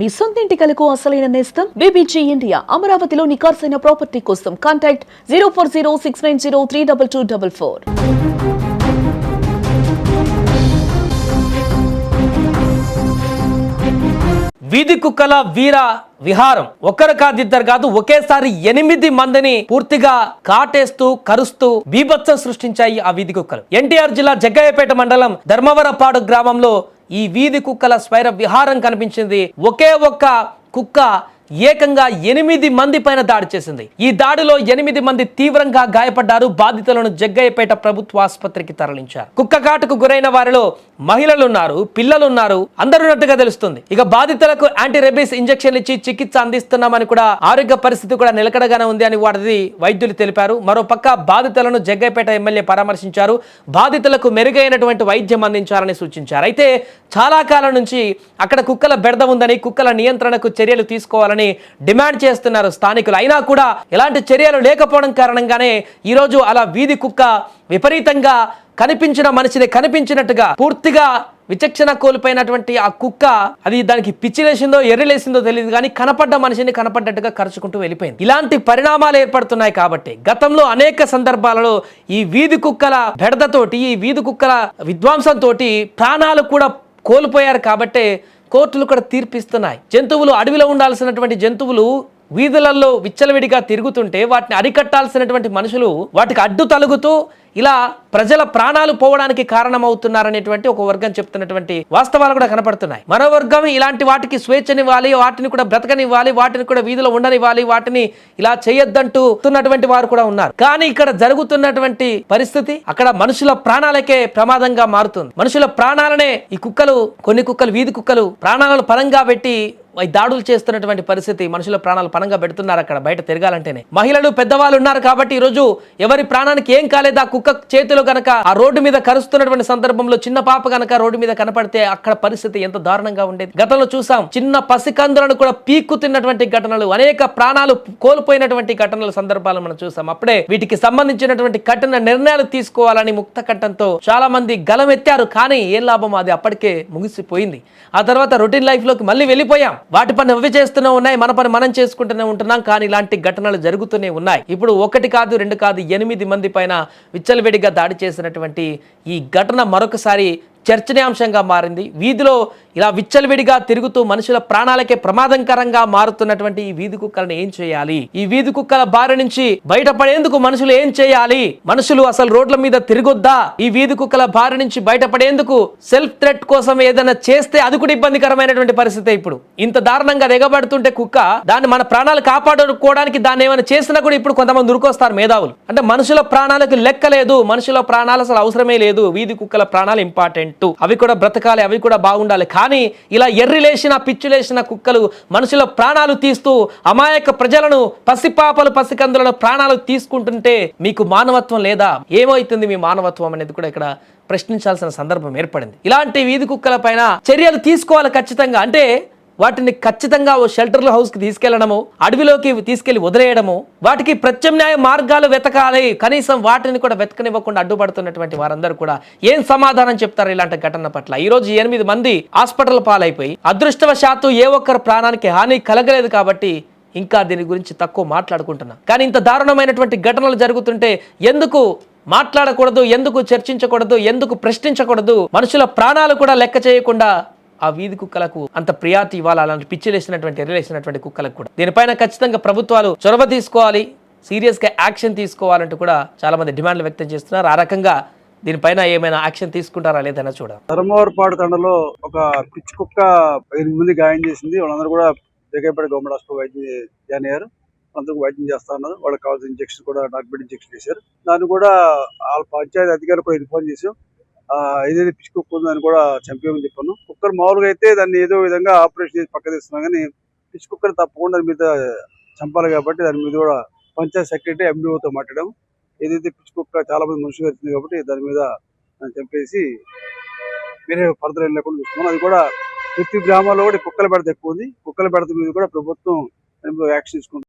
మీ సొంతింటి కలకు అసలైన నేస్తం? బీబీజీ ఇండియా అమరావతిలో నికార్సైన ప్రాపర్టీ కోసం contact zero four zero six nine zero three double two double four. వీధి కుక్కల వీర విహారం. ఒక్కరు కాదు ఇద్దరు కాదు ఒకేసారి ఎనిమిది మందిని పూర్తిగా కాటేస్తూ కరుస్తూ బీభత్సం సృష్టించాయి ఆ వీధి కుక్కలు. ఎన్టీఆర్ జిల్లా జగ్గయ్యపేట మండలం ధర్మవరపాడు గ్రామంలో ఈ వీధి కుక్కల స్వైర విహారం కనిపించింది. ఒకే ఒక్క కుక్క ఏకంగా ఎనిమిది మంది పైన దాడి చేసింది. ఈ దాడిలో ఎనిమిది మంది తీవ్రంగా గాయపడ్డారు. బాధితులను జగ్గయ్యపేట ప్రభుత్వ ఆసుపత్రికి తరలించారు. కుక్క కాటుకు గురైన వారిలో మహిళలు ఉన్నారు పిల్లలు ఉన్నారు అందరున్నట్టుగా తెలుస్తుంది. ఇక బాధితులకు యాంటీ రెబీస్ ఇంజెక్షన్ ఇచ్చి చికిత్స అందిస్తున్నామని కూడా ఆరోగ్య పరిస్థితి కూడా నిలకడగానే ఉంది అని వారిది వైద్యులు తెలిపారు. మరో పక్క బాధితులను జగ్గయ్యపేట ఎమ్మెల్యే పరామర్శించారు. బాధితులకు మెరుగైనటువంటి వైద్యం అందించాలని సూచించారు. అయితే చాలా కాలం నుంచి అక్కడ కుక్కల బెడద ఉందని కుక్కల నియంత్రణకు చర్యలు తీసుకోవాలని డిమాండ్ చేస్తున్నారు స్థానికులు. అయినా కూడా ఎలాంటి చర్యలు లేకపోవడం కారణంగానే ఈరోజు అలా వీధి కుక్క విపరీతంగా కనిపించిన మనిషిని కనిపించినట్టుగా పూర్తిగా విచక్షణ కోల్పోయినటువంటి ఆ కుక్క అది దానికి పిచ్చిలేసిందో ఎర్రిలేసిందో తెలియదు కానీ కనపడ్డ మనిషిని కనపడ్డట్టుగా ఖర్చుకుంటూ వెళ్ళిపోయింది. ఇలాంటి పరిణామాలు ఏర్పడుతున్నాయి కాబట్టి గతంలో అనేక సందర్భాలలో ఈ వీధి కుక్కల బెడదతోటి ఈ వీధి కుక్కల విధ్వంసంతో ప్రాణాలు కూడా కోల్పోయారు కాబట్టి కోర్టులు కూడా తీర్పిస్తున్నాయి. జంతువులు అడవిలో ఉండాల్సినటువంటి జంతువులు వీధులలో విచ్చలవిడిగా తిరుగుతుంటే వాటిని అరికట్టాల్సినటువంటి మనుషులు వాటికి అడ్డు తలుగుతూ ఇలా ప్రజల ప్రాణాలు పోవడానికి కారణమవుతున్నారనేటువంటి ఒక వర్గం చెప్తున్నటువంటి వాస్తవాలు కూడా కనపడుతున్నాయి. మరో వర్గం ఇలాంటి వాటికి స్వేచ్ఛనివ్వాలి వాటిని కూడా బ్రతకనివ్వాలి వాటిని కూడా వీధిలో ఉండనివ్వాలి వాటిని ఇలా చేయొద్దంటూ వారు కూడా ఉన్నారు. కానీ ఇక్కడ జరుగుతున్నటువంటి పరిస్థితి అక్కడ మనుషుల ప్రాణాలకే ప్రమాదంగా మారుతుంది. మనుషుల ప్రాణాలనే ఈ కుక్కలు కొన్ని కుక్కలు వీధి కుక్కలు ప్రాణాలను పరంగా పెట్టి దాడులు చేస్తున్నటువంటి పరిస్థితి మనుషుల ప్రాణాలు పనంగా పెడుతున్నారు అక్కడ బయట తిరగాలంటేనే. మహిళలు పెద్దవాళ్ళు ఉన్నారు కాబట్టి ఈరోజు రోజు ఎవరి ప్రాణానికి ఏం కాలేదు ఆ కుక్క చేతిలో గనక ఆ రోడ్డు మీద కరుస్తున్నటువంటి సందర్భంలో చిన్న పాప గనక రోడ్డు మీద కనపడితే అక్కడ పరిస్థితి ఎంత దారుణంగా ఉండేది. గతంలో చూసాం చిన్న పసికందులను కూడా పీక్కుతున్నటువంటి ఘటనలు అనేక ప్రాణాలు కోల్పోయినటువంటి ఘటనల సందర్భాలు మనం చూసాం. అప్పుడే వీటికి సంబంధించినటువంటి కఠిన నిర్ణయాలు తీసుకోవాలని ముక్త కంఠంతో చాలా మంది గలమెత్తారు కానీ ఏం లాభం అది అప్పటికే ముగిసిపోయింది. ఆ తర్వాత రొటీన్ లైఫ్లోకి మళ్ళీ వెళ్ళిపోయాం. వాటి పని అవి చేస్తూనే ఉన్నాయి మన పని మనం చేసుకుంటూనే ఉంటున్నాం కానీ ఇలాంటి ఘటనలు జరుగుతూనే ఉన్నాయి. ఇప్పుడు ఒకటి కాదు రెండు కాదు ఎనిమిది మంది పైన విచ్చలవిడిగా దాడి చేసినటువంటి ఈ ఘటన మరొకసారి చర్చనీయాంశంగా మారింది. వీధిలో ఇలా విచ్చలవిడిగా తిరుగుతూ మనుషుల ప్రాణాలకే ప్రమాదకరంగా మారుతున్నటువంటి ఈ వీధి కుక్కలను ఏం చేయాలి? ఈ వీధి కుక్కల బారి నుంచి బయటపడేందుకు మనుషులు ఏం చేయాలి? మనుషులు అసలు రోడ్ల మీద తిరగొద్దా? ఈ వీధి కుక్కల బారి నుంచి బయటపడేందుకు సెల్ఫ్ థ్రెట్ కోసం ఏదైనా చేస్తే అది కూడా ఇబ్బందికరమైనటువంటి పరిస్థితి ఇప్పుడు. ఇంత దారుణంగా దిగబడుతుంటే కుక్క దాన్ని మన ప్రాణాలు కాపాడుకోవడానికి దాన్ని ఏమైనా చేసినా కూడా ఇప్పుడు కొంతమంది ఉరుకొస్తారు మేధావులు. అంటే మనుషుల ప్రాణాలకు లెక్క లేదు. మనుషుల ప్రాణాలు అసలు అవసరమే లేదు. వీధి కుక్కల ప్రాణాలు ఇంపార్టెంట్. అవి కూడా బ్రతకాలి అవి కూడా బాగుండాలి. కానీ ఇలా ఎర్రి లేచిన లేచిన కుక్కలు మనుషుల ప్రాణాలు తీస్తూ అమాయక ప్రజలను పసిపాపలు పసికందులను ప్రాణాలు తీసుకుంటుంటే మీకు మానవత్వం లేదా? ఏమవుతుంది మీ మానవత్వం అనేది కూడా ఇక్కడ ప్రశ్నించాల్సిన సందర్భం ఏర్పడింది. ఇలాంటి వీధి కుక్కల పైన చర్యలు తీసుకోవాలి ఖచ్చితంగా. అంటే వాటిని ఖచ్చితంగా ఓ షెల్టర్ హౌస్కి తీసుకెళ్ళడము అడవిలోకి తీసుకెళ్ళి వదిలేయడము వాటికి ప్రత్యామ్నాయ మార్గాలు వెతకాలి కనీసం వాటిని కూడా వెతకనివ్వకుండా అడ్డుపడుతున్నటువంటి వారందరూ కూడా ఏం సమాధానం చెప్తారు ఇలాంటి ఘటన పట్ల? ఈ రోజు ఎనిమిది మంది హాస్పిటల్ పాలైపోయి అదృష్టవశాత్తు ఏ ఒక్కరి ప్రాణానికి హాని కలగలేదు కాబట్టి ఇంకా దీని గురించి తక్కువ మాట్లాడుకుంటున్నాం. కానీ ఇంత దారుణమైనటువంటి ఘటనలు జరుగుతుంటే ఎందుకు మాట్లాడకూడదు ఎందుకు చర్చించకూడదు ఎందుకు ప్రశ్నించకూడదు? మనుషుల ప్రాణాలు కూడా లెక్క చేయకుండా ఆ వీధి కుక్కలకు అంత ప్రియాతి ఇవ్వాలి? అలాంటి పిచ్చిలేసినటువంటి ఎర్రలేసినటువంటి కుక్కలకు కూడా. దీనిపైన ఖచ్చితంగా ప్రభుత్వాలు చొరవ తీసుకోవాలి. సీరియస్గా యాక్షన్ తీసుకోవాలంటూ కూడా చాలా మంది డిమాండ్లు వ్యక్తం చేస్తున్నారు. ఆ రకంగా దీనిపైన ఏమైనా యాక్షన్ తీసుకుంటారా లేదన్నా చూడాలి. ధర్మవరపాడు తండలో ఒక పిచ్చి కుక్క ఎనిమిది మంది గాయం చేసింది. వాళ్ళందరూ కూడా జగేపేట గవర్నమెంట్ హాస్పిటల్ వైద్యం జాయిన్ అయ్యారు. అందరూ వైద్యం చేస్తా ఉన్నారు. వాళ్ళకి కావాల్సిన ఇంజక్షన్ కూడా డాక్టర్ ఇంజక్షన్ చేశారు. దాన్ని కూడా వాళ్ళ పంచాయతీ అధికారులు కూడా ఇన్ఫార్మ్ చేశాం ఏదైతే పిచ్చి కుక్క ఉందో దాన్ని కూడా చంపేయమని చెప్పాను. కుక్కర్ మామూలుగా అయితే దాన్ని ఏదో విధంగా ఆపరేషన్ చేసి పక్క తీస్తున్నాం కానీ పిచ్చి కుక్కర్ తప్పకుండా దాని మీద చంపాలి కాబట్టి దాని మీద కూడా పంచాయత్ సెక్రటరీ ఎండిఓతో మాట్లాడాం ఏదైతే పిచ్చి కుక్క చాలా మంది మనుషులు వచ్చింది కాబట్టి దాని మీద చంపేసి వేరే ఫర్దర్ ఏం లేకుండా చూస్తున్నాం అది కూడా ప్రతి గ్రామాల్లో కూడా కుక్కల బెడత ఎక్కువ ఉంది. కుక్కల బెడత మీద కూడా ప్రభుత్వం దాని మీద యాక్షన్ తీసుకుంటుంది.